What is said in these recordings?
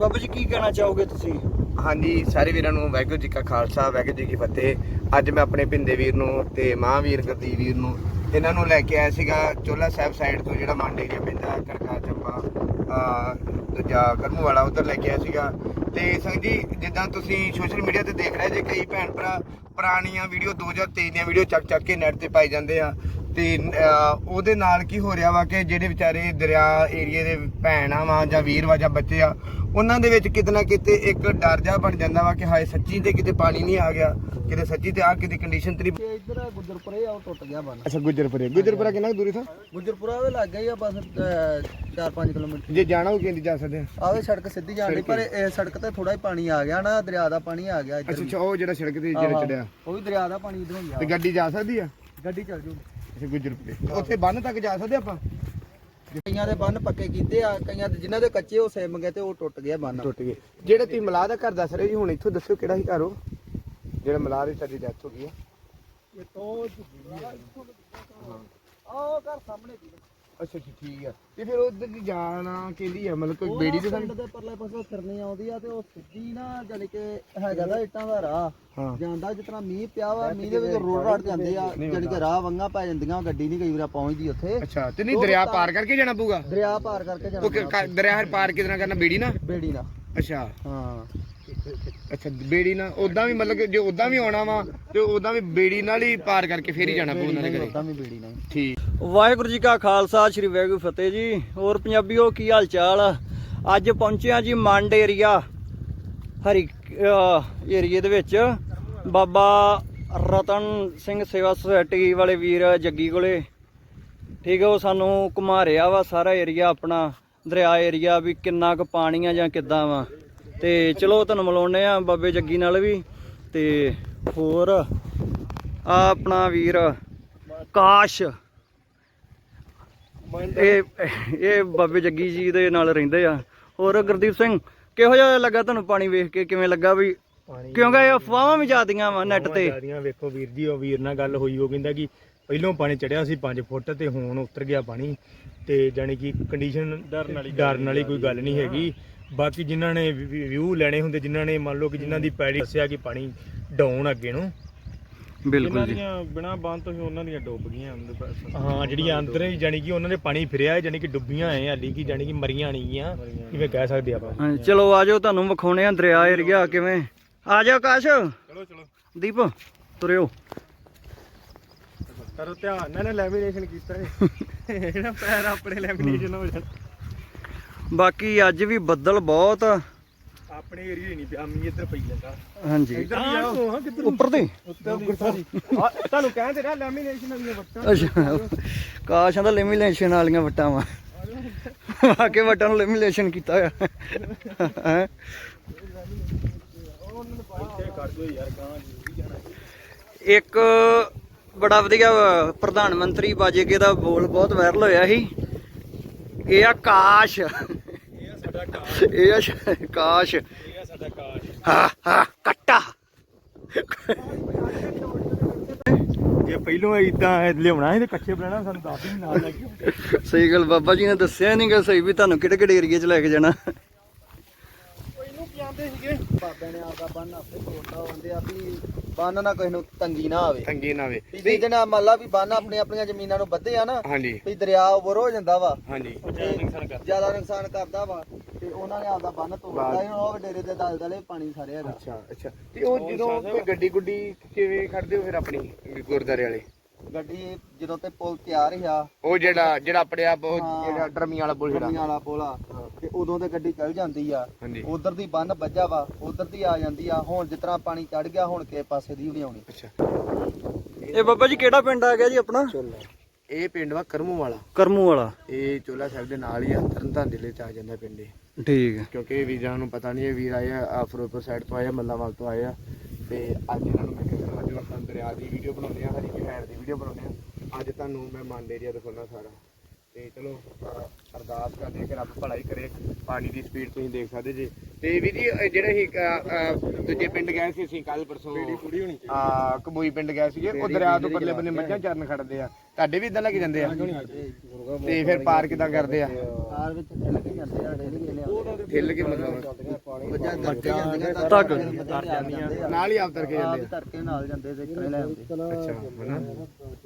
ਬਾਬਾ ਜੀ, ਕੀ ਕਹਿਣਾ ਚਾਹੋਗੇ ਤੁਸੀਂ? ਹਾਂਜੀ, ਸਾਰੇ ਵੀਰਾਂ ਨੂੰ ਵਾਹਿਗੁਰੂ ਜੀ ਕਾ ਖਾਲਸਾ, ਵਾਹਿਗੁਰੂ ਜੀ ਕੀ ਫਤਿਹ। ਅੱਜ ਮੈਂ ਆਪਣੇ ਭਿੰਦੇ ਵੀਰ ਨੂੰ ਤੇ ਮਹਾਂਵੀਰ ਗੁਰਦੀਪ ਵੀਰ ਨੂੰ, ਇਹਨਾਂ ਨੂੰ ਲੈ ਕੇ ਆਇਆ ਸੀਗਾ ਚੋਲਾ ਸਾਹਿਬ ਸਾਈਡ ਤੋਂ ਜਿਹੜਾ ਮੰਡ ਏਰੀਆ ਪੈਂਦਾ ਕਰਕਾ ਚੱਪਾ ਆ, ਦੂਜਾ ਕਰਮੂ ਵਾਲਾ ਉਧਰ ਲੈ ਕੇ ਆਇਆ ਸੀਗਾ। ਤੇ ਸੰਗ ਜੀ, ਜਿੱਦਾਂ ਤੁਸੀਂ ਸੋਸ਼ਲ ਮੀਡੀਆ ਤੇ ਦੇਖ ਰਹੇ ਜੇ, ਕਈ ਭੈਣ ਭਰਾ ਪੁਰਾਣੀਆਂ ਵੀਡੀਓ 2023 ਦੀਆਂ ਵੀਡੀਓ ਚੱਕ ਚੱਕ ਕੇ ਨੈਟ ਤੇ ਪਾਈ ਜਾਂਦੇ ਆ। ਤੇ ਉਹਦੇ ਨਾਲ ਕੀ ਹੋ ਰਿਹਾ ਵਾ ਕਿ ਜਿਹੜੇ ਵਿਚਾਰੇ ਦਰਿਆ ਏਰੀਏ ਦੇ ਭੈਣਾਂ ਵਾ ਜਾਂ ਵੀਰ ਵਾ ਜਾਂ ਬੱਚੇ ਆ ਉਹਨਾਂ ਦੇ ਵਿੱਚ ਕਿਤੇ ਨਾ ਕਿਤੇ ਇੱਕ ਡਰ ਜਾ ਬਣ ਜਾਂਦਾ ਵਾ ਕਿ ਹਾਏ ਸੱਚੀ ਤੇ ਕਿਤੇ ਪਾਣੀ ਨਹੀਂ ਆ ਗਿਆ ਕਿਤੇ ਸੱਚੀ ਤੇ ਆ ਕਿਤੇ ਕੰਡੀਸ਼ਨ ਤੇਰੀ ਇੱਧਰ ਗੁੱਜਰਪੁਰੇ ਆ ਉਹ ਟੁੱਟ ਗਿਆ ਬੰਨ। ਅੱਛਾ ਗੁਜਰਪੁਰੇ। ਗੁਜਰਪੁਰਾ ਕਿੰਨਾ ਕੁ ਦੂਰੀ ਤੋਂ ਗੁੱਜਰਪੁਰਾ ਵੀ ਲੱਗ ਆ ਬਸ 4-5 ਕਿਲੋਮੀਟਰ। ਜੇ ਜਾਣਾ ਹੋ ਕਿੰਦੀ ਜਾ ਸਕਦੇ ਆ? ਆਵੇ ਸੜਕ ਸਿੱਧੀ ਜਾਣ ਪਰ ਇਹ ਸੜਕ ਤੇ ਥੋੜਾ ਹੀ ਪਾਣੀ ਆ ਗਿਆ ਨਾ ਦਰਿਆ ਦਾ ਪਾਣੀ ਆ ਗਿਆ ਇੱਧਰ ਅੱਛਾ ਉਹ ਜਿਹੜਾ ਸੜਕ ਤੇ ਜਿਹੜਾ ਚੜਿਆ। ਉਹ ਵੀ ਦਰਿਆ ਦਾ ਪਾਣੀ ਇਧਰੋਂ ਤੇ ਗਿਆ ਗੱਡੀ ਜਾ ਸਕਦੀ ਆ? ਗੱਡੀ ਚੱਲ ਜੂ ਅੱਛਾ ਗੁਜਰਪੁਰੇ। ਉੱਥੇ ਬੰਨ ਤੱਕ ਜਾ ਸਕਦੇ ਆਪਾਂ? ਕਈਆਂ ਦੇ ਬੰਨ ਪੱਕੇ ਕੀਤੇ ਆ ਕਈਆਂ ਦੇ ਜਿਨ੍ਹਾਂ ਦੇ ਕੱਚੇ ਉਹ ਸਿਮ ਗਏ ਤੇ ਉਹ ਟੁੱਟ ਗਿਆ ਬੰਨ। ਟੁੱਟ ਗਏ। ਜਿਹੜੇ ਤੁਸੀਂ ਮਲਾਹ ਦਾ ਘਰ ਦੱਸ ਰਹੇ ਜੀ ਹੁਣ ਇੱਥੋਂ ਦੱਸਿਓ ਕਿਹੜਾ ਹੀ ਘਰ ਉਹ? ਜਿਹੜਾ ਮਲਾਹ ਦੀ ਸਾਡੀ ਡੈਥ ਹੋ ਗਈ ਆ। ਇਹ ਤੋਂ ਆਹ ਘਰ ਸਾਹਮਣੇ। ਦੀ ਅੱਛਾ ਅੱਛਾ ਠੀਕ ਆ। ਤੇ ਫਿਰ ਉਧਰ ਦੀ ਜਾਣਾ ਕਹਿੰਦੀ ਆ? ਮਤਲਬ ਕੋਈ ਬੇੜੀ ਤੇ ਪਿੰਡ ਦੇ ਪਰਲੇ ਪਾਸੇ ਫਿਰਨੀ ਆਉਂਦੀ ਆ ਤੇ ਉਹ ਸਿੱਧੀ ਨਾ ਜਾਨੀ ਕਿ ਹੈਗਾ ਦਾ ਇੱਟਾਂ ਦਾ ਰਾਹ। ਜਾਂਦਾ ਜਿਸ ਤਰ੍ਹਾਂ ਮੀਂਹ ਪਿਆ ਵਾ ਮੀਂਹ ਦੇ ਵਿੱਚ ਰੋਡ ਰਾਡ ਜਾਂਦੇ ਆ ਜਾਨੀ ਕਿ ਰਾਹ ਵੰਗਾ ਪੈ ਜਾਂਦੀਆਂ ਗੱਡੀ ਨਹੀਂ ਕਈ ਵਾਰ ਪਹੁੰਚਦੀ ਉੱਥੇ। ਅੱਛਾ ਤੇ ਨਹੀਂ ਦਰਿਆ ਪਾਰ ਕਰਕੇ ਜਾਣਾ ਪਊਗਾ? ਦਰਿਆ ਪਾਰ ਕਰਕੇ ਜਾਣਾ ਦਰਿਆ ਹਰ ਪਾਰ ਕਿਦਾਂ ਕਰਨਾ ਬੇੜੀ ਨਾ ਬੇੜੀ ਨਾ ਅੱਛਾ। ਹਾਂ। ਅੱਛਾ ਬੇੜੀ ਨਾਲ ਉਦਾਂ ਵੀ ਮਤਲਬ ਜੇ ਉਦਾਂ ਵੀ ਆਉਣਾ ਵਾ ਤੇ ਉਦਾਂ ਵੀ ਬੇੜੀ ਨਾਲ ਹੀ ਪਾਰ ਕਰਕੇ ਫੇਰ ਹੀ ਜਾਣਾ ਪਊ ਉਹਨਾਂ ਦੇ ਘਰੇ। ਉਦਾਂ ਵੀ ਬੇੜੀ ਨਹੀਂ ਠੀਕ। ਵਾਹਿਗੁਰੂ ਜੀ ਕਾ ਖਾਲਸਾ, ਸ੍ਰੀ ਵਾਹਿਗੁਰੂ ਫਤਿਹ ਜੀ। ਹੋਰ ਪੰਜਾਬੀਓ, ਕੀ ਹਾਲ ਚਾਲ ਆ? ਅੱਜ ਪਹੁੰਚਿਆ ਜੀ ਮੰਡ ਏਰੀਆ, ਹਰੀ ਏਰੀਏ ਦੇ ਵਿੱਚ। ਬਾਬਾ ਰਤਨ ਸਿੰਘ ਸੇਵਾ ਸੁਸਾਇਟੀ ਵਾਲੇ ਵੀਰ ਜੱਗੀ ਕੋਲੇ। ਠੀਕ ਹੈ ਉਹ ਸਾਨੂੰ ਘੁਮਾ ਰਿਹਾ ਵਾ ਸਾਰਾ ਏਰੀਆ ਆਪਣਾ, ਦਰਿਆ ਏਰੀਆ ਵੀ ਕਿੰਨਾ ਕੁ ਪਾਣੀ ਆ ਜਾਂ ਕਿੱਦਾਂ ਵਾ। ਤੇ ਚਲੋ, ਤੁਹਾਨੂੰ ਮਿਲਾਉਣੇ ਆ ਬਾਬੇ ਜੱਗੀ ਨਾਲ ਵੀ। ਤੇ ਹੋਰ, ਆ ਆਪਣਾ ਵੀਰ ਕਾਸ਼ ਇਹ ਇਹ ਬਾਬੇ ਜੱਗੀ ਜੀ ਦੇ ਨਾਲ ਰਹਿੰਦੇ ਆ। ਹੋਰ ਗੁਰਦੀਪ ਸਿੰਘ ਕਿਹੋ ਜਿਹਾ ਲੱਗਾ ਤੁਹਾਨੂੰ ਪਾਣੀ ਵੇਖ ਕੇ? ਕਿਵੇਂ ਲੱਗਾ ਵੀ? ਕਿਉਂਕਿ ਇਹ ਅਫਵਾਹਾਂ ਵੀ ਜਾਂਦੀਆਂ ਵਾ ਨੈਟ ਤੇ। ਜਿਆਦੀਆਂ ਵੇਖੋ ਵੀਰ ਜੀ ਉਹ ਵੀਰ ਨਾਲ ਗੱਲ ਹੋਈ ਉਹ ਕਹਿੰਦਾ ਕਿ ਪਹਿਲੋਂ ਪਾਣੀ ਚੜਿਆ ਸੀ 5 ਫੁੱਟ ਤੇ ਹੁਣ ਉਤਰ ਗਿਆ ਪਾਣੀ। ਤੇ ਜਾਨੀ ਕਿ ਕੰਡੀਸ਼ਨ ਡਰਨ ਵਾਲੀ ਡਰਨ ਵਾਲੀ ਕੋਈ ਗੱਲ ਨਹੀਂ ਹੈਗੀ। ਬਾਕੀ ਜਿਨ੍ਹਾਂ ਨੇ ਵਿਊ ਲੈਣੇ ਹੁੰਦੇ ਜਿਨ੍ਹਾਂ ਨੇ ਮੰਨ ਲਓ ਕਿ ਜਿਨ੍ਹਾਂ ਦੀ ਪੈੜੀ ਦੱਸਿਆ ਕਿ ਪਾਣੀ ਡਾਊਨ ਅੱਗੇ ਨੂੰ ਬਿਲਕੁਲ ਜੀ। ਬਿਨਾ ਬੰਦ ਤੋਂ ਹੀ ਉਹਨਾਂ ਦੀਆਂ ਡੁੱਬ ਗਈਆਂ ਅੰਦਰ ਹਾਂ ਜਿਹੜੀਆਂ ਅੰਦਰ ਹੀ ਜਾਨੀ ਕਿ ਉਹਨਾਂ ਦੇ ਪਾਣੀ ਫਿਰਿਆ ਹੈ ਜਾਨੀ ਕਿ ਡੁੱਬੀਆਂ ਐ ਹਾਲੀ ਕਿ ਜਾਨੀ ਕਿ ਮਰੀਆਂ ਨਹੀਂ ਗੀਆਂ ਕਿਵੇਂ ਕਹਿ ਸਕਦੇ ਆਪਾਂ? ਚਲੋ ਆਜੋ ਤੁਹਾਨੂੰ ਵਿਖਾਉਣੇ ਆ ਦਰਿਆ ਏਰੀਆ ਕਿਵੇਂ? ਆ ਜਾਓ ਕਾਸ਼ ਚਲੋ ਚਲੋ। ਦੀਪ ਤੁਰਿਓ। ਕਰੋ ਧਿਆਨ ਨਾਲ ਲੈਮੀਨੇਸ਼ਨ ਕੀਤਾ ਹੈ ਇਹਨਾਂ ਪੈਰ ਆਪਣੇ ਲੈਮੀਨੇਸ਼ਨ ਹੋ ਜਾਣ। ਬਾਕੀ ਅੱਜ ਵੀ ਬੱਦਲ ਬਹੁਤ ਆ। ਆਪਣੇ ਏਰੀਏ ਨਹੀਂ ਪਿਆ ਮੀਂਹ ਇੱਧਰ ਪਈ ਜਾਂਦਾ। ਹਾਂਜੀ। ਇੱਧਰ ਵੀ ਆਓ। ਹਾਂ ਕਿੱਧਰ? ਉੱਪਰ ਦੇ। ਉੱਤੇ ਤੁਹਾਨੂੰ ਕਹਿੰਦੇ ਰਿਹਾ ਲੈਮੀਨੇਸ਼ਨ ਵਾਲੀਆਂ ਵੱਟਾਂ। ਅੱਛਾ ਕਾਸ਼ਾਂ ਦਾ ਲੈਮੀਨੇਸ਼ਨ ਵਾਲੀਆਂ ਵਟਾਂ ਵਾ ਵਾਕੇ ਵਟਾਂ ਨੂੰ ਲੈਮੀਨੇਸ਼ਨ ਕੀਤਾ ਹੋਇਆ। ਹੈ? ਇੱਥੇ ਕਰ ਦਿਓ ਯਾਰ ਗਾਂ ਜ਼ਰੂਰੀ ਜਾਣਾ ਇੱਕ ਬੜਾ ਵਧੀਆ ਪ੍ਰਧਾਨ ਮੰਤਰੀ ਬਾਜੇਕੇ ਦਾ ਬੋਲ ਬਹੁਤ ਵਾਇਰਲ ਹੋਇਆ ਸੀ। ਇਹ ਆ ਕਾਸ਼। ਇਹ ਸਾਡਾ ਕਾਸ਼ ਇਹ ਆ ਕਾਸ਼ ਇਹ ਆ ਸਾਡਾ ਕਾਸ਼। ਹਾ ਹਾ ਕੱਟਾ। ਜੇ ਪਹਿਲੋਂ ਇਦਾਂ ਲਿਆਉਣਾ ਸੀ ਤੇ ਕੱਚੇ ਬਣਾਉਣਾ ਸਾਨੂੰ ਦੱਸ ਵੀ ਨਾਲ ਲੈ ਕੇ ਸਹੀ ਗੱਲ ਬਾਬਾ ਜੀ ਨੇ ਦੱਸਿਆ ਨਹੀਂਗਾ ਸਹੀ ਵੀ ਤੁਹਾਨੂੰ ਕਿਹੜੇ ਕਿਹੜੇ ਏਰੀਏ 'ਚ ਲੈ ਕੇ ਜਾਣਾ। ਇਹਨੂੰ ਕੀ ਆਂਦੇ ਸੀਗੇ? ਬਾਬਿਆਂ ਨੇ ਆਪਦਾ ਬੰਨ ਆਪੇ ਤੋੜਦਾ ਹੁੰਦੇ ਆ ਵੀ ਬੰਨ ਨਾ ਕਿਸੇ ਨੂੰ ਤੰਗੀ ਨਾ ਆਵੇ। ਤੰਗੀ ਨਾ ਵੇ ਵੀ ਜਿਹਨਾਂ ਮੰਨ ਲਾ ਵੀ ਬੰਨ ਆਪਣੀ ਆਪਣੀਆਂ ਜ਼ਮੀਨਾਂ ਨੂੰ ਬੱਧੇ ਆ ਨਾ ਹਾਂਜੀ। ਵੀ ਦਰਿਆ ਹੋ ਜਾਂਦਾ ਵਾ। ਹਾਂਜੀ। ਜ਼ਿਆਦਾ ਨੁਕਸਾਨ ਕਰਦਾ ਵਾ। ਉਹਨਾਂ ਨੇ ਆਪਦਾ ਬੰਨ ਤੋੜਦਾ ਸੀ, ਹੁਣ ਉਹ ਡੇਰੇ ਦੇ ਦਲ ਦਲੇ ਪਾਣੀ ਸਾਰੇ ਹੈਗਾ ਅੱਛਾ ਅੱਛਾ। ਤੇ ਉਹ ਜਦੋਂ ਕੋਈ ਗੱਡੀ ਗੁੱਡੀ ਕਿਵੇਂ ਖੜਦੇ ਹੋ ਫਿਰ ਆਪਣੀ ਗੁਰਦਾਰੇ ਵਾਲੇ? ਗੱਡੀ ਜਦੋਂ ਤੇ ਪੁਲ ਤਿਆਰ ਆ। ਉਹ ਜਿਹੜਾ ਜਿਹੜਾ ਆਪਣੇ ਆਪ ਉਹ ਹਾਂ। ਜਿਹੜਾ ਡਰਮੀ ਵਾਲਾ ਬੁਲ ਜਿਹੜਾ। ਗਰਮੀਆਂ ਵਾਲਾ ਪੁਲ ਆ। ਤੇ ਉਦੋਂ ਤੇ ਗੱਡੀ ਚੱਲ ਜਾਂਦੀ ਆ। ਹਾਂਜੀ। ਉਧਰ ਦੀ ਬੰਨ ਵੱਜਾ ਵਾ ਉਧਰ ਦੀ ਆ ਜਾਂਦੀ ਆ। ਹੁਣ ਜਿਸ ਤਰ੍ਹਾਂ ਪਾਣੀ ਚੜ ਗਿਆ ਹੁਣ ਕਿਸੇ ਪਾਸੇ ਦੀ ਵੀ ਨਹੀਂ ਆਉਣੀ। ਅੱਛਾ। ਇਹ ਬਾਬਾ ਜੀ ਕਿਹੜਾ ਪਿੰਡ ਆ ਗਿਆ ਜੀ ਆਪਣਾ? ਇਹ ਪਿੰਡ ਵਾ ਕਰਮੂ ਵਾਲਾ। ਕਰਮੂ ਵਾਲਾ। ਇਹ ਚੋਲਾ ਸਾਹਿਬ ਦੇ ਨਾਲ ਹੀ ਆ ਤਰਨਤਾਰਨ ਜ਼ਿਲ੍ਹੇ ਚ ਆ ਜਾਂਦਾ ਪਿੰਡ ਇਹ। ਠੀਕ ਹੈ ਕਿਉਂਕਿ ਵੀਰਾਂ ਨੂੰ ਪਤਾ ਨਹੀਂ ਇਹ ਵੀਰ ਆਏ ਆ ਫਿਰੋਜ਼ਪੁਰ ਸਾਈਡ ਤੋਂ ਆਏ ਆ ਮੱਲਾਵਾਲ ਤੋਂ ਆਏ ਆ। ਤੇ ਅੱਜ ਇਹਨਾਂ ਨੂੰ ਮੈਂ ਕਿਹਾ ਅੱਜ ਆਪਾਂ ਦਰਿਆ ਦੀ ਵੀਡੀਓ ਬਣਾਉਂਦੇ ਆ ਹਰੀ ਕੀ ਹੈਡ ਦੀ ਵੀਡੀਓ ਬਣਾਉਂਦੇ ਆ। ਅੱਜ ਤੁਹਾਨੂੰ ਮੈਂ ਮੰਡ ਏਰੀਆ ਦਿਖਾਉਣਾ ਸਾਰਾ। ਤੇ ਚਲੋ ਅਰਦਾਸ ਕਰਦੇ ਕਿ ਰੱਬ ਭਲਾਈ ਕਰੇ ਪਾਣੀ ਦੀ ਸਪੀਡ ਤੁਸੀਂ ਦੇਖ ਸਕਦੇ ਜੀ। ਤੇ ਵੀ ਜੀ ਇਹ ਜਿਹੜੇ ਹੀ ਦੂਜੇ ਪਿੰਡ ਗਏ ਸੀ ਅਸੀਂ ਕੱਲ ਪਰਸੋਂ ਆ ਕਬੂਈ ਪਿੰਡ ਗਏ ਸੀਗੇ ਉਹ ਦਰਿਆ ਤੋਂ ਪਰਲੇ ਬੰਨੇ ਮੱਝਾਂ ਚਰਨ ਖੜਦੇ ਆ। ਤੁਹਾਡੇ ਵੀ ਇਦਾਂ ਲੈ ਕੇ ਜਾਂਦੇ ਆ? ਤੇ ਫਿਰ ਪਾਰ ਕਿਦਾਂ ਕਰਦੇ ਆ? ਆਰ ਵਿੱਚ ਠੱਲ ਕੇ ਜਾਂਦੇ ਆ ਰੇੜੀ ਕੇ ਲਿਆਉਂਦੇ ਹਿੱਲ ਕੇ ਮਤਲਬ ਬੱਚਾ ਧੱਕੇ ਜਾਂਦੀਆਂ ਧੱਕ। ਨਾਲ ਹੀ ਆਪ ਤਰ ਕੇ ਜਾਂਦੇ ਆ। ਧਰਕੇ ਨਾਲ ਜਾਂਦੇ ਤੇ ਇਕੱਲੇ ਲੈ ਆਉਂਦੇ। ਅੱਛਾ ਹਨਾ?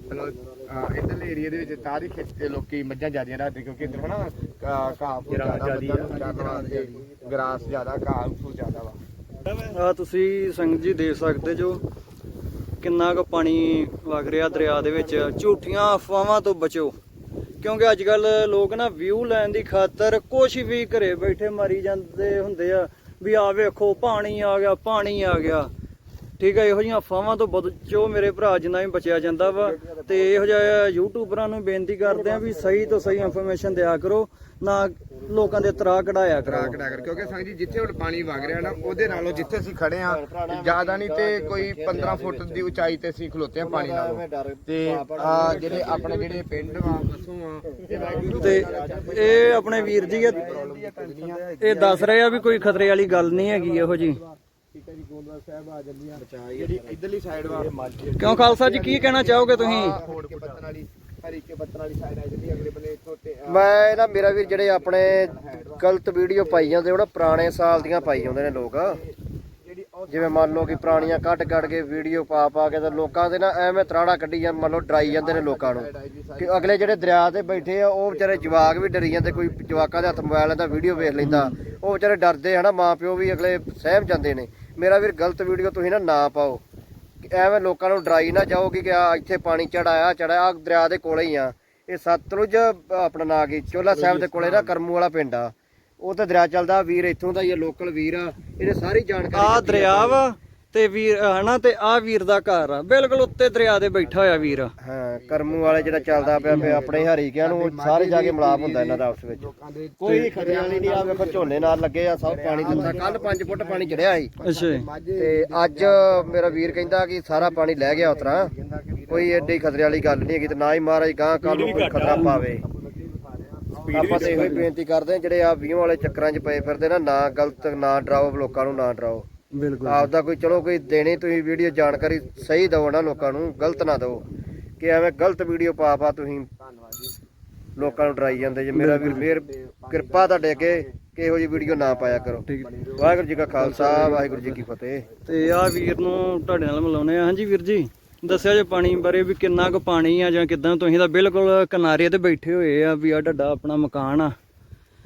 ਮਤਲਬ ਇਧਰਲੇ ਏਰੀਆ ਦੇ ਵਿੱਚ ਤਾਰੀ ਖਿੱਚ ਕੇ ਲੋਕੀ ਮੱਝਾਂ ਜ਼ਿਆਦੀਆਂ ਰੱਖਦੇ ਕਿਉਂਕਿ ਇੱਧਰ ਹਨਾ ਘਾਹ- ਜ਼ਿਆਦਾ ਗ੍ਰਾਸ ਜ਼ਿਆਦਾ ਘਾਹ ਫੂਸ ਜ਼ਿਆਦਾ ਵਾ। ਆ ਤੁਸੀਂ ਸੰਗਤ ਜੀ ਦੇਖ ਸਕਦੇ ਜੋ ਕਿੰਨਾ ਕੁ ਪਾਣੀ ਵਗ ਰਿਹਾ ਦਰਿਆ ਦੇ ਵਿੱਚ? ਝੂਠੀਆਂ ਅਫਵਾਹਾਂ ਤੋਂ ਬਚੋ। ਕਿਉਂਕਿ ਅੱਜ ਕੱਲ ਲੋਕ ਨਾ ਵਿਊ ਲੈਣ ਦੀ ਖਾਤਰ ਕੁਛ ਵੀ ਘਰੇ ਬੈਠੇ ਮਰੀ ਜਾਂਦੇ ਹੁੰਦੇ ਆ ਵੀ ਆ ਵੇਖੋ, ਪਾਣੀ ਆ ਗਿਆ, ਪਾਣੀ ਆ ਗਿਆ। ਠੀਕ ਹੈ ਇਹੋ ਜਿਹੀਆਂ ਅਫਵਾਹਾਂ ਤੋਂ ਬਚੋ ਮੇਰੇ ਭਰਾ ਜਿੰਨਾ ਵੀ ਬਚਿਆ ਜਾਂਦਾ ਵਾ ਤੇ ਇਹੋ ਜਿਹਾ ਯੂਟਿਊਬਰਾਂ ਨੂੰ ਬੇਨਤੀ ਕਰਦੇ ਆ ਵੀ ਸਹੀ ਤੋਂ ਸਹੀ ਇਨਫੋਰਮੇਸ਼ਨ ਦਿਆ ਕਰੋ ਨਾ ਲੋਕਾਂ ਦੇ ਤਰਾ ਕਢਾਇਆ ਕਰੋ। ਕੜਾ ਕਰ ਕਿਉਂਕਿ ਸੰਗ ਜੀ ਜਿੱਥੇ ਹੁਣ ਪਾਣੀ ਵਗ ਰਿਹਾ ਨਾ ਉਹਦੇ ਨਾਲੋਂ ਜਿੱਥੇ ਅਸੀਂ ਖੜੇ ਆ ਜ਼ਿਆਦਾ ਨਹੀਂ ਤੇ ਕੋਈ 15 ਫੁੱਟ ਦੀ ਉਚਾਈ ਤੇ ਅਸੀਂ ਖਲੋਤੇ ਆ ਪਾਣੀ ਨਾਲੋਂ। ਤੇ ਆ ਜਿਹੜੇ ਆਪਣੇ ਜਿਹੜੇ ਪਿੰਡ ਆ ਇਹ ਵਾਹਿਗੁਰੂ ਤੇ ਇਹ ਆਪਣੇ ਵੀਰ ਜੀ ਇਹ- ਦੱਸ ਰਹੇ ਆ ਵੀ ਕੋਈ ਖਤਰੇ ਵਾਲੀ ਗੱਲ ਨਹੀਂ ਹੈਗੀ ਇਹੋ ਜੀ। ਗੋਲਵਾ ਸਾਹਿਬ ਆ ਜਾਂਦੀਆਂ। ਜਿਹੜੀ ਇਧਰਲੀ ਸਾਈਡ ਵਾ। ਕਿਉਂ ਖਾਲਸਾ ਜੀ ਕੀ ਕਹਿਣਾ ਚਾਹੋਗੇ ਤੁਸੀਂ? ਮੈਂ ਨਾ ਮੇਰਾ ਵੀਰ ਜਿਹੜੇ ਆਪਣੇ ਗਲਤ ਵੀਡੀਓ ਪਾਈ ਜਾਂਦੇ ਉਹ ਨਾ ਪੁਰਾਣੇ ਸਾਲ ਦੀਆਂ ਪਾਈ ਜਾਂਦੇ ਨੇ ਲੋਕ। ਜਿਵੇਂ ਮੰਨ ਲਓ ਕਿ ਪੁਰਾਣੀਆਂ ਕੱਟ ਕੱਟ ਕੇ ਵੀਡੀਓ ਪਾ ਪਾ ਕੇ ਤੇ ਲੋਕਾਂ ਦੇ ਨਾ ਐਵੇਂ ਤਰਾੜਾ ਕੱਢੀ ਜਾਂ ਮੰਨ ਲਓ ਡਰਾਈ ਜਾਂਦੇ ਨੇ ਲੋਕਾਂ ਨੂੰ। ਕਿ ਅਗਲੇ ਜਿਹੜੇ ਦਰਿਆ ਤੇ ਬੈਠੇ ਆ ਉਹ ਵਿਚਾਰੇ ਜਵਾਕ ਵੀ ਡਰੀ ਜਾਂਦੇ ਕੋਈ ਜਵਾਕਾਂ ਦੇ ਹੱਥ ਮੋਬਾਈਲ ਲੈਂਦਾ ਵੀਡੀਓ ਵੇਖ ਲੈਂਦਾ। ਉਹ ਵਿਚਾਰੇ ਡਰਦੇ ਹਨਾ ਮਾਂ ਪਿਓ ਵੀ ਅਗਲੇ ਸਹਿਮ ਜਾਂਦੇ ਨੇ। ਮੇਰਾ ਵੀਰ ਗਲਤ ਵੀਡੀਓ ਤੁਸੀਂ ਨਾ ਨਾ ਪਾਓ। ਐਵੇਂ ਲੋਕਾਂ ਨੂੰ ਡਰਾਈ ਨਾ ਜਾਓ ਕਿ ਆ ਇੱਥੇ ਪਾਣੀ ਚੜਾਇਆ ਚੜਾਇਆ ਦਰਿਆ ਦੇ ਕੋਲੇ ਹੀ ਆ। ਇਹ ਸਤਲੁਜ ਆਪਣਾ ਨਾਂ ਕੀ? ਚੋਲਾ ਸਾਹਿਬ ਦੇ ਕੋਲੇ ਨਾ ਕਰਮੂ ਵਾਲਾ ਪਿੰਡ ਆ। ਉਹ ਤੇ ਦਰਿਆ ਚੱਲਦਾ ਵੀਰ ਇੱਥੋਂ ਦਾ ਹੀ ਆ ਲੋਕਲ ਵੀਰ ਆ। ਇਹਨੇ ਸਾਰੀ ਜਾਣਕਾਰੀ ਆ ਦਰਿਆ ਵਾ। ਤੇ ਵੀਰ ਹਨਾ ਤੇ ਆ ਵੀਰ ਦਾ ਘਰ ਆ। ਬਿਲਕੁਲ ਉੱਤੇ ਦਰਿਆ ਦੇ ਬੈਠਾ ਹੋਇਆ ਵੀਰ। ਹਾਂ ਕਰਮੂ ਵਾਲੇ ਜਿਹੜਾ ਚੱਲਦਾ ਪਿਆ ਪਿਆ ਆਪਣੇ ਹਰੀਕਿਆਂ ਨੂੰ ਸਾਰੇ ਜਾ ਕੇ ਮਿਲਾਪ ਹੁੰਦਾ ਇਹਨਾਂ ਦਾ ਆਪਸ ਵਿੱਚ। ਕੋਈ ਵਾਲੀ ਨਹੀਂ ਆ ਵੇਖੋ ਝੋਨੇ ਨਾਲ ਲੱਗੇ ਆ ਸਭ ਪਾਣੀ ਦਿੱਤਾ ਕੱਲ 5 ਫੁੱਟ ਪਾਣੀ ਚੜਿਆ ਸੀ। ਅੱਛਾ। ਤੇ ਅੱਜ ਮੇਰਾ ਵੀਰ ਕਹਿੰਦਾ ਕਿ ਸਾਰਾ ਪਾਣੀ ਲੈ ਗਿਆ ਉਤਰਾ। ਕੋਈ ਐਡੀ ਖਤਰੇ ਵਾਲੀ ਗੱਲ ਨਹੀਂ ਹੈਗੀ ਤੇ ਨਾ ਹੀ ਮਹਾਰਾਜ ਗਾਂ ਕੱਲ ਨੂੰ ਕੋਈ ਖਤਰਾ ਪਾਵੇ। ਆਪਾਂ ਤੇ ਇਹੋ ਹੀ ਬੇਨਤੀ ਕਰਦੇ ਹਾਂ ਜਿਹੜੇ ਆ ਵੀਹ ਵਾਲੇ ਚੱਕਰਾਂ 'ਚ ਪਏ ਫਿਰਦੇ ਨਾ ਨਾ ਗਲਤ ਨਾ ਡਰਾਓ ਲੋਕਾਂ ਨੂੰ ਨਾ ਡਰਾਓ। ਬਿਲਕੁਲ ਆਪਦਾ ਕੋਈ ਚਲੋ ਕੋਈ ਦੇਣੀ ਤੁਸੀਂ ਵੀਡੀਓ ਜਾਣਕਾਰੀ ਸਹੀ ਦਿਓ ਨਾ ਲੋਕਾਂ ਨੂੰ ਗਲਤ ਨਾ ਦਿਓ। ਕਿ ਐਵੇਂ ਗਲਤ ਵੀਡੀਓ ਪਾ ਪਾ ਤੁਸੀਂ ਲੋਕਾਂ ਨੂੰ ਡਰਾਈ ਜਾਂਦੇ। ਜੇ ਮੇਰਾ ਵੀਰ ਮਿਹਰ ਕਿਰਪਾ ਤੁਹਾਡੇ ਅੱਗੇ ਕਿ ਇਹੋ ਜਿਹੀ ਵੀਡੀਓ ਨਾ ਪਾਇਆ ਕਰੋ। ਵਾਹਿਗੁਰੂ ਜੀ ਕਾ ਖਾਲਸਾ ਵਾਹਿਗੁਰੂ ਜੀ ਕੀ ਫਤਿਹ। ਤੇ ਆ ਵੀਰ ਨੂੰ ਤੁਹਾਡੇ ਨਾਲ ਮਿਲਾਉਣੇ ਆ ਹਾਂਜੀ ਵੀਰ ਜੀ ਦੱਸਿਆ ਜੇ ਪਾਣੀ ਬਾਰੇ ਵੀ ਕਿੰਨਾ ਕੁ ਪਾਣੀ ਆ ਜਾਂ ਕਿਦਾਂ? ਤੁਸੀਂ ਤਾਂ ਬਿਲਕੁਲ ਕਿਨਾਰੇ ਤੇ ਬੈਠੇ ਹੋਏ ਆ ਵੀ ਆ ਤੁਹਾਡਾ ਆਪਣਾ ਮਕਾਨ ਆ।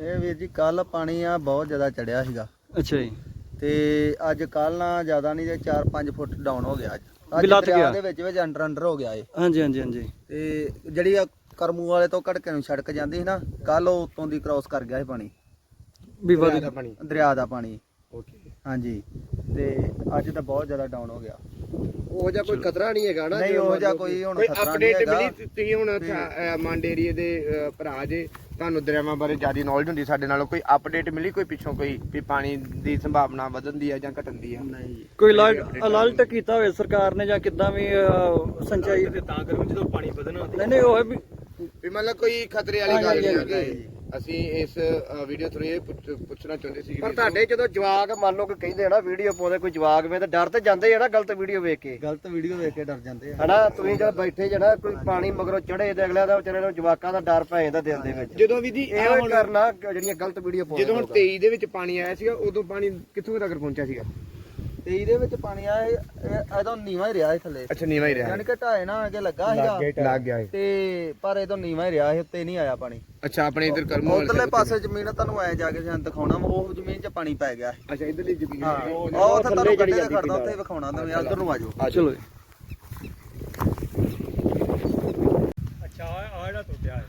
ਇਹ ਵੀਰ ਜੀ ਕੱਲ ਪਾਣੀ ਆ ਬਹੁਤ ਜ਼ਿਆਦਾ ਚੜਿਆ ਸੀਗਾ। ਅੱਛਾ ਜੀ। ਤੇ ਅੱਜ ਕੱਲ ਨਾ ਜ਼ਿਆਦਾ ਨਹੀਂ ਤੇ 4-5 ਫੁੱਟ ਡਾਊਨ ਹੋ ਗਿਆ ਅੱਜ। ਵੀ ਅੱਜ ਲੱਥ ਦਰਿਆ ਗਿਆ। ਦੇ ਵਿੱਚ ਵਿੱਚ ਅੰਡਰ ਅੰਡਰ ਹੋ ਗਿਆ ਏ ਹਾਂਜੀ ਹਾਂਜੀ ਹਾਂਜੀ। ਤੇ ਜਿਹੜੀ ਆ ਕਰਮੂ ਵਾਲੇ ਤੋਂ ਘੜਕੇ ਨੂੰ ਸੜਕ ਜਾਂਦੀ ਸੀ ਨਾ ਕੱਲ ਉਹ ਉਤੋਂ ਦੀ ਕ੍ਰਾਸ ਕਰ ਗਿਆ ਸੀ ਪਾਣੀ। ਵੀ ਵਧ ਪਾਣੀ। ਦਰਿਆ ਦਾ ਪਾਣੀ। ਓਕੇ ਹਾਂਜੀ। ਤੇ ਅੱਜ ਤਾਂ ਬਹੁਤ ਜ਼ਿਆਦਾ ਡਾਊਨ ਹੋ ਗਿਆ। ਉਹ ਜਿਹਾ ਕੋਈ ਖਤਰਾ ਨਹੀਂ ਹੈਗਾ ਨਾ ਨਹੀਂ ਉਹ ਜਿਹਾ ਕੋਈ ਹੁਣ ਕੋਈ ਖਤਰਾ ਨਹੀਂ ਅਪਡੇਟ ਹੈਗਾ। ਮਿਲੀ ਤੁਸੀਂ ਹੁਣ ਮੰਡ ਏਰੀਏ ਦੇ ਭਰਾ ਜੇ ਤੁਹਾਨੂੰ ਦਰਿਆਵਾਂ ਬਾਰੇ ਜ਼ਿਆਦਾ ਨੌਲੇਜ ਹੁੰਦੀ ਸਾਡੇ ਨਾਲੋਂ ਕੋਈ ਅਪਡੇਟ ਮਿਲੀ ਕੋਈ ਪਿੱਛੋਂ ਕੋਈ ਵੀ ਪਾਣੀ ਦੀ ਸੰਭਾਵਨਾ ਵਧਣ ਦੀ ਆ ਜਾਂ ਘਟਣ ਦੀ ਆ? ਨਹੀਂ ਜੀ। ਕੋਈ ਅਲਰਟ ਅਲਰਟ ਕੀਤਾ ਹੋਵੇ ਸਰਕਾਰ ਨੇ ਜਾਂ ਕਿਦਾਂ ਵੀ ਅਹ, ਸਿੰਚਾਈ ਤੇ ਤਾਂ ਕਰੋ ਜਦੋਂ ਪਾਣੀ ਵਧਣਾ ਨਹੀਂ ਨਹੀਂ ਉਹ ਹੈ ਵੀ ਵੀ ਮਤਲਬ ਕੋਈ ਖਤਰੇ ਵਾਲੀ ਗੱਲ ਨਹੀਂ ਹੈਗੀ। ਅਸੀਂ ਇਸ ਵੀਡੀਓ ਥਰੂ ਇਹ ਪੁੱਛ- ਪੁੱਛਣਾ ਚਾਹੁੰਦੇ ਸੀ ਪਰ ਤੁਹਾਡੇ ਜਦੋਂ ਜਵਾਕ ਮੰਨ ਲਓ ਕਿ ਕਹਿੰਦੇ ਆ ਨਾ ਵੀਡੀਓ ਪਾਉਂਦੇ ਕੋਈ ਜਵਾਕ ਵੇ ਤਾਂ ਡਰ ਤੇ ਜਾਂਦੇ ਆ ਨਾ ਗਲਤ ਵੀਡੀਓ ਵੇਖ ਕੇ। ਗਲਤ ਵੀਡੀਓ ਵੇਖ ਕੇ ਡਰ ਜਾਂਦੇ ਆ। ਹਨਾ ਤੁਸੀਂ ਜਦ ਬੈਠੇ ਜਣਾ ਕੋਈ ਪਾਣੀ ਮਗਰੋਂ ਚੜੇ ਤੇ ਅਗਲਿਆਂ ਦਾ ਵਿਚਾਰੇ ਨੂੰ ਜਵਾਕਾਂ ਦਾ ਡਰ ਪੈ ਜਾਂਦਾ ਦਿਲ ਦੇ ਵਿੱਚ। ਜਦੋਂ ਵੀ ਜੀ ਇਹੋ ਕਰਨਾ ਜਿਹੜੀਆਂ ਗਲਤ ਵੀਡੀਓ ਪਾਉਂਦੇ ਜਦੋਂ ਹੁਣ ਲੋਕ। 23 ਦੇ ਵਿੱਚ ਪਾਣੀ ਆਇਆ ਸੀਗਾ ਉਦੋਂ ਪਾਣੀ ਕਿੱਥੋਂ ਤੱਕ ਪਹੁੰਚਿਆ ਸੀਗਾ? ਤੇ ਇਹਦੇ ਵਿੱਚ ਪਾਣੀ ਆ ਇਹਦੋਂ ਨੀਵਾ ਹੀ ਰਿਹਾ ਸੀ ਥੱਲੇ। ਅੱਛਾ ਨੀਵਾ ਹੀ ਰਿਹਾ। ਯਾਨੀ ਕਿ ਢਾਏ ਨਾ ਅੱਗੇ ਲੱਗਾ ਸੀਗਾ। ਲੱਗ ਗਿਆ। ਤੇ ਪਰ ਇਹਦੋਂ ਨੀਵਾ ਹੀ ਰਿਹਾ ਸੀ ਉੱਤੇ ਨਹੀਂ ਆਇਆ ਪਾਣੀ। ਅੱਛਾ ਆਪਣੇ ਇਧਰ ਕਰਮੋ ਵਾਲੇ ਉਧਰਲੇ ਪਾਸੇ ਜ਼ਮੀਨ ਤੁਹਾਨੂੰ ਐ ਜਾ ਕੇ ਸਾਨੂੰ ਦਿਖਾਉਣਾ ਉਹ ਜ਼ਮੀਨ 'ਚ ਪਾਣੀ ਪੈ ਗਿਆ। ਅੱਛਾ ਇਧਰਲੀ ਜ਼ਮੀਨ ਹਾਂ ਹੈ। ਉਹ ਉੱਥੇ ਤੁਹਾਨੂੰ ਗੱਡੇ ਤੇ ਖੜਦਾ ਉੱਥੇ ਵਿਖਾਉਣਾ ਤੁਹਾਨੂੰ ਉਧਰ ਨੂੰ ਆ ਜਾਓ। ਚਲੋ ਜੀ। ਅੱਛਾ ਆ ਜਿਹੜਾ ਟੁੱਟਿਆ ਹੈ।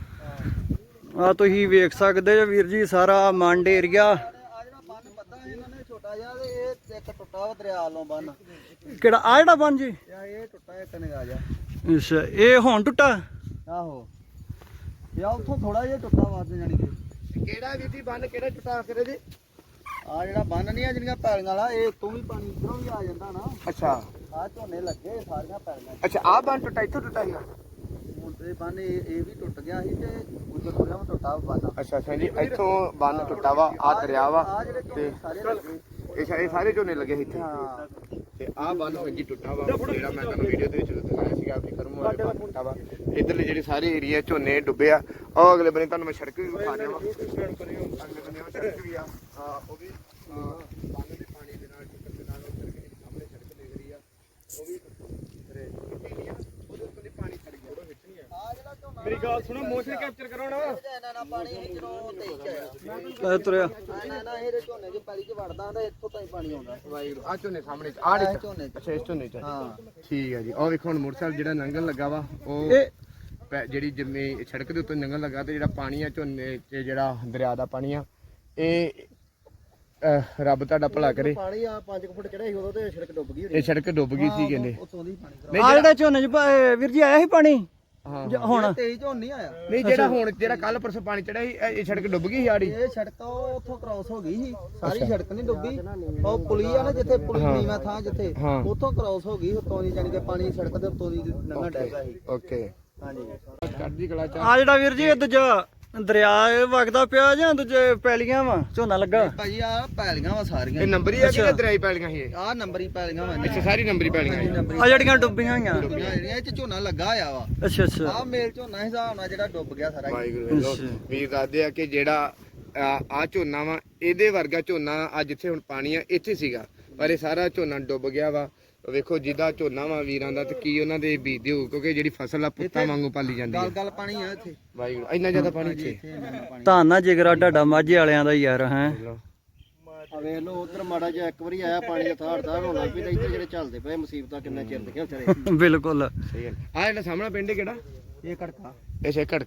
ਆ ਤੁਸੀਂ ਵੇਖ ਸਕਦੇ ਜੇ ਵੀਰ ਜੀ ਸਾਰਾ ਮੰਡ ਏਰੀਆ ਆ ਜਿਹੜਾ ਬੰਨ ਪੱਤਾ ਇਹਨਾਂ ਨੇ ਛੋਟਾ ਜਿਹਾ ਤੇ ਟੁੱਟਾ ਵਾ ਦਰਿਆ ਵੱਲੋਂ ਬੰਨ। ਕਿਹੜਾ? ਆ ਜਿਹੜਾ ਬਣ ਜੀ? ਇਹ ਟੁੱਟਾ ਇੱਕ ਨਿਗਾਹ ਜਾ ਅੱਛਾ ਇਹ ਹੁਣ ਟੁੱਟਾ? ਆਹੋ। ਯਾ ਉੱਥੋਂ ਥੋੜਾ ਜਿਹਾ ਟੁੱਟਾ ਵਾਦ ਜਾਣੀ ਕਿ। ਕਿਹੜਾ ਵੀ ਦੀ ਬੰਨ ਕਿਹੜਾ ਟੁੱਟਾ ਕਰੇ ਜੀ ਆ ਜਿਹੜਾ ਬੰਨ ਨਹੀਂ ਆ ਜਿਹੜੀਆਂ ਪੈਲੀਆਂ ਵਾਲਾ ਇਹ ਤੋਂ ਵੀ ਪਾਣੀ ਇਧਰੋਂ ਵੀ ਆ ਜਾਂਦਾ ਨਾ। ਅੱਛਾ। ਆ ਝੋਨੇ ਲੱਗੇ ਸਾਰੀਆਂ ਪੈਲੀਆਂ ਅੱਛਾ ਆ ਬੰਨ ਟੁੱਟਾ ਇੱਥੋਂ ਟੁੱਟਾ ਸੀਗਾ? ਹੁਣ ਤੇ ਬੰਨ ਇਹ ਵੀ ਟੁੱਟ ਗਿਆ ਸੀ ਤੇ ਉਧਰ ਥੋੜਾ ਵਾ ਟੁੱਟਾ ਵਾ ਬੰਨ। ਅੱਛਾ ਅੱਛਾ ਜੀ ਇੱਥੋਂ ਬੰਨ ਟੁੱਟਾ ਵਾ ਆ ਦਰਿਆ ਵਾ ਤੇ ਝੋਨੇ ਸਾਰੇ ਲੱਗੇ। ਇਹ ਸਾਰੇ- ਇਹ ਸਾਰੇ ਝੋਨੇ ਲੱਗੇ ਸੀ ਇੱਥੇ। ਹਾਂ। ਤੇ ਆਹ ਬੰਨ ਹੋ ਜੀ ਟੁੱਟਾ ਵਾ ਜਿਹੜਾ ਮੈਂ ਤੁਹਾਨੂੰ ਵੀਡੀਓ ਦੇ ਵਿੱਚ ਦਿਖਾਇਆ ਸੀਗਾ ਵੀ ਕਰਮੂ ਵਾਲੇ ਬੰਨ ਟੁੱਟਾ ਵਾ। ਇਧਰਲੇ ਜਿਹੜੇ ਸਾਰੇ ਏਰੀਆ ਝੋਨੇ ਡੁੱਬੇ ਆ। ਉਹ ਅਗਲੇ ਬੰਨੇ ਤੁਹਾਨੂੰ ਮੈਂ ਸੜਕ ਵੀ ਵਿਖਾ ਵਾ। ਅਗਲੇ ਬੰਨੇ ਉਹ ਸੜਕ ਵੀ ਆ। ਹਾਂ, ਉਹ ਵੀ ਅਹ, ਬੰਨ ਦੇ ਪਾਣੀ ਦੇ ਨਾਲ ਟੁੱਟਣ ਦੇ ਨਾਲ ਉਹ ਸੜਕ ਜਿਹੜੀ ਸਾਹਮਣੇ ਸੜਕ ਦਿਖ ਰਹੀ ਆ। ਉਹ ਵੀ ਰੇ ਕਿੱਥੇ ਨਹੀਂ ਆ ਉਹਦੇ ਉੱਤੇ ਦੀ ਪਾਣੀ ਖੜ ਗਿਆ ਉਹ ਵਿੱਚ ਨਹੀਂ ਆ ਆ ਜਿਹੜਾ ਝੋਨਾ ਮੇਰੀ ਗੱਲ ਸੁਣੋ ਮੋਸ਼ਨ ਕੈਪਚਰ ਕਰੋ ਨਾ ਪਾਣੀ ਇਹ ਜਦੋਂ ਤੇਜ਼ ਆਇਆ ਇਹ ਤੁਰਿਆ। ਨਾ ਨਾ ਇਹਦੇ ਝੋਨੇ ਦੇ ਪੈਲੀ 'ਚ ਵੜਦਾ ਤਾਂ ਇੱਥੋਂ ਤਾਂ ਹੀ ਪਾਣੀ ਆਉਂਦਾ ਵਾਹਿਗੁਰੂ ਆ ਝੋਨੇ ਸਾਹਮਣੇ ਆ ਆਹ ਝੋਨੇ 'ਚ। ਅੱਛਾ ਇਸ ਝੋਨੇ ਚ। ਹਾਂ। ਠੀਕ ਹੈ ਜੀ। ਉਹ ਵੇਖੋ ਹੁਣ ਮੋਟਰਸਾਈਕਲ ਜਿਹੜਾ ਲੰਘਣ ਲੱਗਾ ਵਾ ਉਹ ਇਹ ਪੈ- ਜਿਹੜੀ ਜਿੰਮੀ ਸੜਕ ਦੇ ਉੱਤੇ ਲੰਘਣ ਲੱਗਾ ਤੇ ਜਿਹੜਾ ਪਾਣੀ ਆ ਝੋਨੇ 'ਚ ਜਿਹੜਾ ਦਰਿਆ ਦਾ ਪਾਣੀ ਆ ਇਹ ਅਹ, ਰੱਬ ਤੁਹਾਡਾ ਭਲਾ ਕਰੇ। ਪਾਣੀ ਆ 5 ਫੁੱਟ ਚੜਿਆ ਸੀ ਉਦੋਂ ਤੇ ਸੜਕ ਡੁੱਬ ਗਈ ਇਹ ਸੜਕ ਡੁੱਬ ਗਈ ਸੀ ਕਹਿੰਦੇ। ਦੀ ਪਾਣੀ ਆ ਜਿਹੜੇ ਝੋਨੇ ਚ ਪ- ਇਹ ਵੀਰ ਜੀ ਆਇਆ ਸੀ ਪਾਣੀ? ਜ- ਹੁਣ ਤੇਜ਼ ਨਹੀਂ ਆਇਆ। ਨਹੀਂ ਜਿਹੜਾ ਹੁਣ ਜਿਹੜਾ ਕੱਲ ਪਰਸੋਂ ਪਾਣੀ ਚੜਿਆ ਸੀ ਇਹ ਇਹ ਸੜਕ ਡੁੱਬ ਗਈ ਸੀ ਆੜੀ। ਇਹ ਸੜਕ ਉਹ ਉੱਥੋਂ ਕ੍ਰਾਸ ਹੋ ਗਈ ਸੀ। ਸਾਰੀ ਸੜਕ ਨਹੀਂ ਡੁੱਬੀ। ਉਹ ਪੁਲੀ ਆ ਨਾ ਜਿੱਥੇ ਪੁਲੀ ਨੀਵਾ ਥਾਂ ਜਿੱਥੇ ਹਾਂ। ਉੱਥੋਂ ਕ੍ਰਾਸ ਹੋ ਗਈ ਉੱਤੋਂ ਦੀ ਜਾਨੀ ਕਿ ਪਾਣੀ ਸੜਕ ਦੇ ਉੱਤੋਂ ਦੀ ਲੰਘਣ ਡਿਆ ਸੀ। ਓਕੇ। ਹਾਂਜੀ। ਚੜ੍ਹਦੀ ਕਲਾ ਚ ਆ ਜਿਹੜਾ ਵੀਰ ਜੀ ਇਹ ਦੂਜਾ। ਦਰਿਆ ਇਹ ਵਗਦਾ ਪਿਆ ਜਾਂ ਦੂਜੇ ਪੈਲੀਆਂ ਵਾ? ਝੋਨਾ ਲੱਗਾ? ਭਾਜੀ ਆ ਪੈਲੀਆਂ ਵਾ ਸਾਰੀਆਂ। ਇਹ ਨੰਬਰ ਹੀ ਆ ਕਿ ਦਰਿਆਈ ਪੈਲੀਆਂ ਸੀ ਇਹ? ਆ ਨੰਬਰੀ ਪੈਲੀਆਂ ਵਾ ਅੱਛਾ ਸਾਰੀ ਨੰਬਰੀ ਪੈਲੀਆਂ ਸੀ। ਨੰਬਰੀ ਆ ਜਿਹੜੀਆਂ ਡੁੱਬੀਆਂ ਹੋਈਆਂ। ਡੁੱਬੀਆਂ ਜਿਹੜੀਆਂ ਇਹ ਚ ਝੋਨਾ ਲੱਗਾ ਆ ਵਾ। ਅੱਛਾ ਅੱਛਾ। ਆ ਮੇਲ ਝੋਨਾ ਹਿਸਾਬ ਨਾਲ ਜਿਹੜਾ ਡੁੱਬ ਗਿਆ ਸਾਰਾ। ਹੀ। ਵਾਹਿਗੁਰੂ ਵੇਲੋ ਅੱਛਾ। ਵੀਰ ਦੱਸਦੇ ਆ ਕਿ ਜਿਹੜਾ ਆ ਝੋਨਾ ਵਾ ਇਹਦੇ ਵਰਗਾ ਝੋਨਾ ਆ ਜਿੱਥੇ ਹੁਣ ਪਾਣੀ ਆ ਇੱਥੇ ਸੀਗਾ। ਪਰ ਇਹ ਸਾਰਾ ਝੋਨਾ ਡੁੱਬ ਗਿਆ ਵਾ। ਵੇਖੋ ਜਿਹਦਾ ਝੋਨਾ ਵਾ ਵੀਰਾਂ ਦਾ ਤੇ ਕੀ ਉਹਨਾਂ ਦੇ ਬੀਜਦੇ ਹੋ ਕਿਉਂਕਿ ਜਿਹੜੀ ਫਸਲ ਆ ਪੁੱਤਾਂ ਵਾਂਗੂ ਪਾਲੀ ਜਾਂਦੀ ਗਲ ਆ। ਗਲ ਪਾਣੀ ਆ ਇੱਥੇ। ਵਾਹਿਗੁਰੂ ਇੰਨਾ ਜ਼ਿਆਦਾ ਪਾਣੀ ਇੱਥੇ। ਧੰਨਾ ਜਿਗਰਾ ਢਾਡਾ ਮਾਝੇ ਵਾਲਿਆਂ ਦਾ ਯਾਰ ਹੈ। ਆ ਵੇਖ ਲਓ ਉਧਰ ਮਾੜਾ ਜਿਹਾ ਇੱਕ ਵਾਰੀ ਆਇਆ ਪਾਣੀ ਦਾ ਥਾੜ ਥਾੜ ਹੋਣ ਲੱਗ ਪਈ ਤੇ ਇੱਧਰ ਜਿਹੜੇ ਚੱਲਦੇ ਪਏ ਮੁਸੀਬਤਾਂ ਕਿੰਨਾ ਚਿਰ ਦੇਖਿਆ ਵਿਚਾਰੇ। ਬਿਲਕੁਲ। ਸਹੀ ਗੱਲ। ਆ ਜਿਹੜਾ ਸਾਹਮਣਾ ਪਿੰਡ ਕਿਹੜਾ? ਇਹ ਘੜਕਾ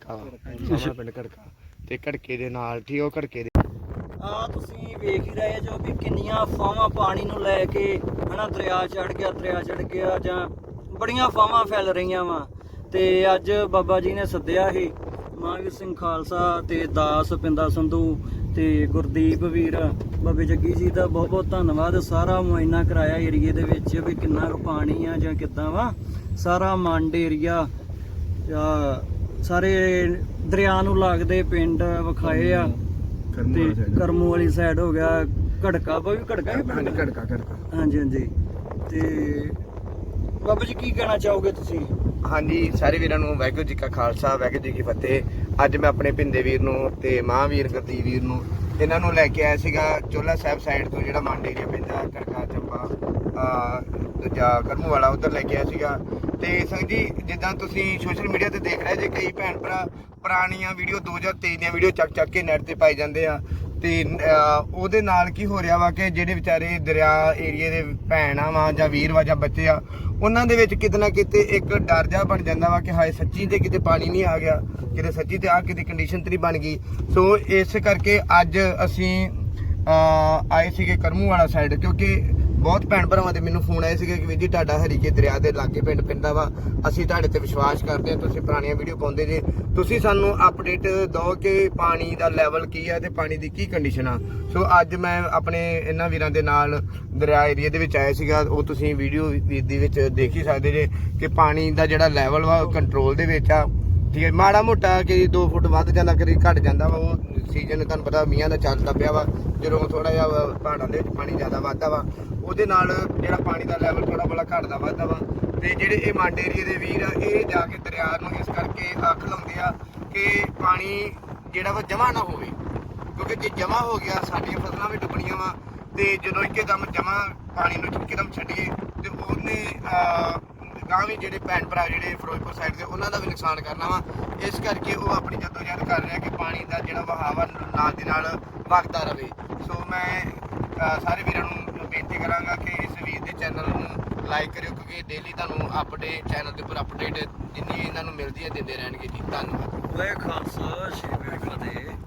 ਵਾ। ਸਾਹਮਣਾ ਪਿੰਡ ਘੜਕਾ ਤੇ ਘੜਕੇ ਦੇ ਨਾਲ ਠੀਕ ਉਹ ਘੜਕੇ ਦੇ ਆ ਤੁਸੀਂ ਵੇਖ ਹੀ ਰਹੇ ਜੋ ਵੀ ਕਿੰਨੀਆਂ ਫਾਵਾਂ ਪਾਣੀ ਨੂੰ ਲੈ ਕੇ ਹਨਾ ਦਰਿਆ ਚੜ ਗਿਆ, ਦਰਿਆ ਚੜ ਗਿਆ ਜਾਂ ਬੜੀਆਂ ਫਾਵਾਂ ਫੈਲ ਰਹੀਆਂ ਵਾ। ਤੇ ਅੱਜ ਬਾਬਾ ਜੀ ਨੇ ਸੱਦਿਆ ਸੀ ਮਹਾਂਵੀਰ ਸਿੰਘ ਖਾਲਸਾ ਤੇ ਦਾਸ ਪਿੰਦਾ ਸੰਧੂ ਤੇ ਗੁਰਦੀਪ ਵੀਰ ਬਾਬੇ ਜੱਗੀ ਜੀ ਦਾ ਬਹੁਤ ਬਹੁਤ ਧੰਨਵਾਦ। ਸਾਰਾ ਮੁਆਇਨਾ ਕਰਾਇਆ ਏਰੀਏ ਦੇ ਵਿੱਚ ਵੀ ਕਿੰਨਾ ਕੁ ਪਾਣੀ ਆ ਜਾਂ ਕਿੱਦਾਂ ਵਾ। ਸਾਰਾ ਮੰਡ ਏਰੀਆ ਜਾਂ ਸਾਰੇ ਦਰਿਆ ਨੂੰ ਲੱਗਦੇ ਪਿੰਡ ਵਿਖਾਏ ਆ। ਤੇ ਕਰਮੂ ਵਾਲੀ ਸਾਈਡ ਹੋ ਗਿਆ ਘੜਕਾ ਬਾ ਵੀ ਘੜਕਾ ਹੀ ਹਾਂਜੀ ਘੜਕਾ ਘੜਕਾ। ਹਾਂਜੀ ਹਾਂਜੀ। ਤੇ ਬਾਬਾ ਜੀ ਕੀ ਕਹਿਣਾ ਚਾਹੋਗੇ ਤੁਸੀਂ? ਹਾਂਜੀ ਸਾਰੇ ਵੀਰਾਂ ਨੂੰ ਵਾਹਿਗੁਰੂ ਜੀ ਕਾ ਖਾਲਸਾ ਵਾਹਿਗੁਰੂ ਜੀ ਕੀ ਫਤਿਹ। ਅੱਜ ਮੈਂ ਆਪਣੇ ਭਿੰਦੇ ਵੀਰ ਨੂੰ ਤੇ ਮਹਾਂਵੀਰ ਗੁਰਦੀਪ ਵੀਰ ਨੂੰ ਇਹਨਾਂ ਨੂੰ ਲੈ ਕੇ ਆਇਆ ਸੀਗਾ ਚੋਲਾ ਸਾਹਿਬ ਸਾਈਡ ਤੋਂ ਜਿਹੜਾ ਮੰਡ ਏਰੀਆ ਪੈਂਦਾ ਕਰਕਾ ਚੰਬਾ ਆ ਦੂਜਾ ਕਰਮੂ ਵਾਲਾ ਉਧਰ ਲੈ ਕੇ ਆਇਆ ਸੀਗਾ। ਤੇ ਸੰਗ ਜੀ, ਜਿੱਦਾਂ ਤੁਸੀਂ ਸੋਸ਼ਲ ਮੀਡੀਆ ਤੇ ਦੇਖ ਰਹੇ ਜੇ ਕਈ ਭੈਣ ਭਰਾ ਪੁਰਾਣੀਆਂ ਵੀਡੀਓ 2023 ਦੀਆਂ ਵੀਡੀਓ ਚੱਕ ਚੱਕ ਕੇ ਨੈਟ ਤੇ ਪਾਈ ਜਾਂਦੇ ਆ ਤੇ ਉਹਦੇ ਨਾਲ ਕੀ ਹੋ ਰਿਹਾ ਵਾ ਕਿ ਜਿਹੜੇ ਵਿਚਾਰੇ ਦਰਿਆ ਏਰੀਏ ਦੇ ਭੈਣਾਂ ਵਾ ਜਾਂ ਵੀਰ ਵਾ ਜਾਂ ਬੱਚੇ ਆ, ਉਹਨਾਂ ਦੇ ਵਿੱਚ ਕਿਤੇ ਨਾ ਕਿਤੇ ਇੱਕ ਡਰ ਜਾ ਬਣ ਜਾਂਦਾ ਵਾ ਕਿ ਹਾਏ ਸੱਚੀ ਤੇ ਕਿਤੇ ਪਾਣੀ ਨਹੀਂ ਆ ਗਿਆ, ਕਿਤੇ ਸੱਚੀ ਤੇ ਆ ਕਿਤੇ ਕੰਡੀਸ਼ਨ ਤੇ ਨਹੀਂ ਬਣ ਗਈ। ਸੋ ਇਸ ਕਰਕੇ ਅੱਜ ਅਸੀਂ ਆਏ ਸੀਗੇ ਕਰਮੂ ਵਾਲਾ ਸਾਈਡ ਕਿਉਂਕਿ ਬਹੁਤ ਭੈਣ ਭਰਾਵਾਂ ਦੇ ਮੈਨੂੰ ਫੋਨ ਆਏ ਸੀਗੇ ਕਿ ਵੀਰ ਜੀ ਤੁਹਾਡਾ ਹਰੀਕੇ ਦਰਿਆ ਦੇ ਲਾਗੇ ਪਿੰਡ ਪਿੰਦਾ ਵਾ, ਅਸੀਂ ਤੁਹਾਡੇ ਤੇ ਵਿਸ਼ਵਾਸ ਕਰਦੇ ਹਾਂ, ਤੁਸੀਂ ਪੁਰਾਣੀਆਂ ਵੀਡੀਓ ਪਾਉਂਦੇ ਜੇ। ਤੁਸੀਂ ਸਾਨੂੰ ਅਪਡੇਟ ਦਿਓ ਕਿ ਪਾਣੀ ਦਾ ਲੈਵਲ ਕੀ ਹੈ ਤੇ ਪਾਣੀ ਦੀ ਕੀ ਕੰਡੀਸ਼ਨ ਆ। ਸੋ ਅੱਜ ਮੈਂ ਆਪਣੇ ਇਹਨਾਂ ਵੀਰਾਂ ਦੇ ਨਾਲ ਦਰਿਆ ਏਰੀਆ ਦੇ ਵਿੱਚ ਆਇਆ ਸੀਗਾ, ਉਹ ਤੁਸੀਂ ਵੀਡੀਓ ਦੇ ਵਿੱਚ ਦੇਖ ਹੀ ਸਕਦੇ ਜੇ ਕਿ ਪਾਣੀ ਦਾ ਜਿਹੜਾ ਲੈਵਲ ਵਾ ਕੰਟਰੋਲ ਦੇ ਵਿੱਚ ਆ। ਠੀਕ ਹੈ, ਮਾੜਾ ਮੋਟਾ ਕਿ 2 ਫੁੱਟ ਵੱਧ ਜਾਂਦਾ ਕਰੀ ਘਟ ਜਾਂਦਾ ਵਾ, ਉਹ ਸੀਜ਼ਨ ਤੁਹਾਨੂੰ ਪਤਾ ਮੀਂਹਾਂ ਦਾ ਚੱਲਦਾ ਪਿਆ ਵਾ, ਜਦੋਂ ਥੋੜਾ ਜਿਹਾ ਵਾ ਪਹਾੜਾਂ ਦੇ ਵਿੱਚ ਪਾਣੀ ਜ਼ਿਆਦਾ ਵੱਧਦਾ ਵਾ, ਉਹਦੇ ਨਾਲ ਜਿਹੜਾ ਪਾਣੀ ਦਾ ਲੈਵਲ ਥੋੜਾ ਬੜਾ ਘਟਦਾ ਵੱਧਦਾ ਵਾ, ਤੇ ਜਿਹੜੇ ਇਹ ਮੰਡ ਏਰੀਏ ਦੇ ਵੀਰ ਆ, ਇਹ ਜਾ ਕੇ ਦਰਿਆ ਨੂੰ ਇਸ ਕਰਕੇ ਅੱਖ ਲਾਉਂਦੇ ਆ ਕਿ ਪਾਣੀ ਜਿਹੜਾ ਵਾ ਜਮਾ ਨਾ ਹੋਵੇ, ਕਿਉਂਕਿ ਜੇ ਜਮਾ ਹੋ ਗਿਆ, ਸਾਡੀਆਂ ਫਸਲਾਂ ਵੀ ਡੁੱਬਣੀਆਂ ਵਾ, ਤੇ ਜਦੋਂ ਇੱਕਦਮ ਜਮਾ ਪਾਣੀ ਨੂੰ ਇੱਕਦਮ ਛੱਡੀਏ, ਤੇ ਉਹਨੇ ਗਾਂ ਵੀ ਜਿਹੜੇ ਭੈਣ ਭਰਾ ਜਿਹੜੇ ਫਿਰੋਜ਼ਪੁਰ ਸਾਈਡ ਦੇ, ਉਹਨਾਂ ਦਾ ਵੀ ਨੁਕਸਾਨ ਕਰਨਾ ਵਾ। ਇਸ ਕਰਕੇ ਉਹ ਆਪਣੀ ਜਦੋਜਹਿਦ ਕਰ ਰਿਹਾ ਕਿ ਪਾਣੀ ਦਾ ਜਿਹੜਾ ਵਹਾਅ ਨਾਲ ਦੀ ਨਾਲ ਵਗਦਾ ਰਹੇ। ਸੋ ਮੈਂ ਸਾਰੇ ਵੀਰਾਂ ਨੂੰ ਬੇਨਤੀ ਕਰਾਂਗਾ ਕਿ ਇਸ ਵੀਰ ਦੇ ਚੈਨਲ ਨੂੰ ਲਾਈਕ ਕਰਿਓ, ਕਿਉਂਕਿ ਡੇਲੀ ਤੁਹਾਨੂੰ ਅਪਡੇਟ ਚੈਨਲ ਦੇ ਉੱਪਰ ਅਪਡੇਟ ਜਿੰਨੀ ਇਹਨਾਂ ਨੂੰ ਮਿਲਦੀ ਹੈ ਦਿੰਦੇ ਰਹਿਣਗੇ ਜੀ। ਧੰਨਵਾਦ। ਵੇ ਖਾਲਸਾ, ਸ਼੍ਰੀ ਵਾਹਿਗੁਰੂ ਫਤਿਹ।